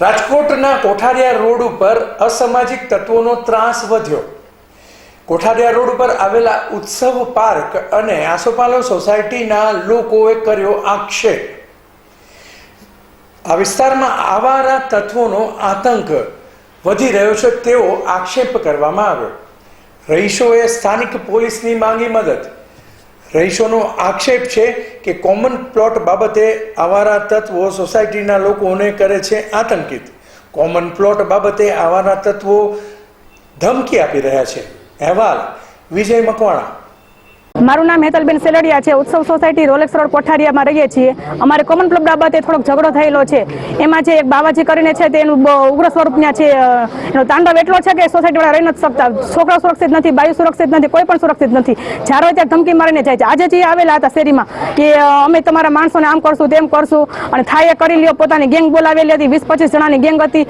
રાજકોટના કોઠારિયા રોડ ઉપર અસામાજિક તત્વોનો ત્રાસ વધ્યો. કોઠારિયા રોડ ઉપર આવેલા ઉત્સવ પાર્ક અને આસોપાલવ સોસાયટીના લોકોએ કર્યો આક્ષેપ. આ વિસ્તારમાં આવારા તત્વોનો આતંક વધી રહ્યો છે તેવો આક્ષેપ કરવામાં આવ્યો. રહીશોએ સ્થાનિક પોલીસની માંગી મદદ રહીશોનો આક્ષેપ છે કે કોમન પ્લોટ બાબતે આવારા તત્વો સોસાયટીના લોકોને કરે છે આતંકિત. કોમન પ્લોટ બાબતે આવારા તત્વો ધમકી આપી રહ્યા છે. અહેવાલ, વિજય મકવાણા. મારું નામ હેતલબેન સેલડિયા છે. ઉત્સવ સોસાયટી રોલેક્સ રોડ કોઠારિયામાં રહીએ છીએ. અમારે કોમન ક્લબ બાબતે થોડોક ઝઘડો થયેલો છે. એમાં જે એક બાવાજી કરીને છે તેનું ઉગ્ર સ્વરૂપ ત્યાં છે એનો તાંડવ એટલો છે કે સોસાયટીવાળા રહી નથી શકતા. છોકરા સુરક્ષિત નથી બાયુ સુરક્ષિત નથી, કોઈ પણ સુરક્ષિત નથી. જ્યારે ત્યાં ધમકી મારીને જાય છે. આજે જે આવેલા હતા શેરીમાં, કે અમે તમારા માણસોને આમ કરશું, તેમ કરશું, અને થાય કરી લ્યો, પોતાની ગેંગ બોલાવેલી હતી, વીસ પચીસ જણાની ગેંગ હતી.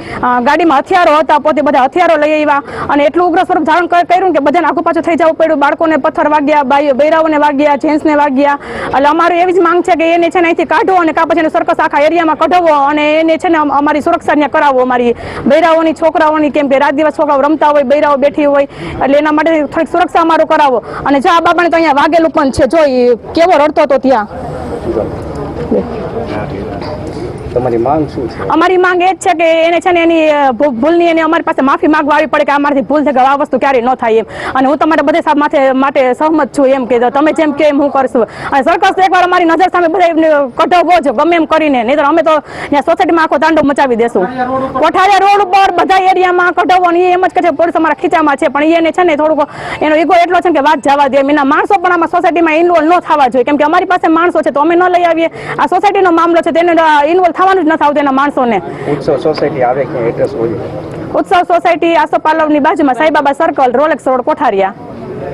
ગાડીમાં હથિયારો હતા, પોતે બધા હથિયારો લઈ આવ્યા. અને એટલું ઉગ્ર સ્વરૂપ ધારણ કર્યું કે બધાને આગુ પાછું થઈ જવું પડ્યું. બાળકોને પથ્થર વાગ્યા બાઈઓ બૈરાઓને વાગ્યા, જેન્ટ્સને વાગ્યા. એટલે અમારી એવી જ માંગ છે કે એને છે ને અહીંથી કાઢો અને કાં પછી સર્કસ આખા એરિયામાં કઢાવો અને એને છે ને અમારી સુરક્ષા ત્યાં કરાવો અમારી. બૈરાઓની, છોકરાઓની, કેમ કે રાત દિવસ છોકરાઓ રમતા હોય, બૈરાઓ બેઠી હોય, એટલે એના માટે થોડીક સુરક્ષા અમારું કરાવો. અને જો આ બાબાને તો અહીંયા વાગેલું પણ છે, જો કેવો રડતો હતો ત્યાં. છે? અમારી માંગ એ જ છે કે એને છે ને એની ભૂલની એને અમારી પાસે માફી માંગવા પડે કે અમારાથી ભૂલ થઈ ગઈ આ વસ્તુ ક્યારેય ન થાય એમ. અને હું તમારા બધે સાહેબ માથે, માટે સહમત છું એમ કે તમે જેમ કે એમ હું કરશું. અને સરકસ એકવાર અમારી નજર સામે બધા એમને કઢાવવો જ ગમે એમ કરીને. નહીં અમે તો ત્યાં સોસાયટીમાં આખો દાંડો મચાવી દેશું. કોઠારિયા રોડ ઉપર બધા એરિયામાં કઢવો અને એમ જ કે છે પોલીસ અમારા ખીચામાં છે. પણ એને છે ને થોડુંક એનો ઈગો એટલો છે કે વાત જવા દે એમ. એના માણસો પણ આમાં સોસાયટીમાં ઇન્વોલ્વ ન થવા જોઈએ. કેમ કે અમારી પાસે માણસો છે તો અમે ન લઈ આવીએ. આ સોસાયટીનો મામલો છે તેને ઇન્વોલ્વ થવાનું જ નથી આવતું એના માણસોને. ઉત્સવ સોસાયટી આવે કે એડ્રેસ હોય. ઉત્સવ સોસાયટી આસોપાલવની બાજુમાં Saibaba circle Rolex road Kothariya.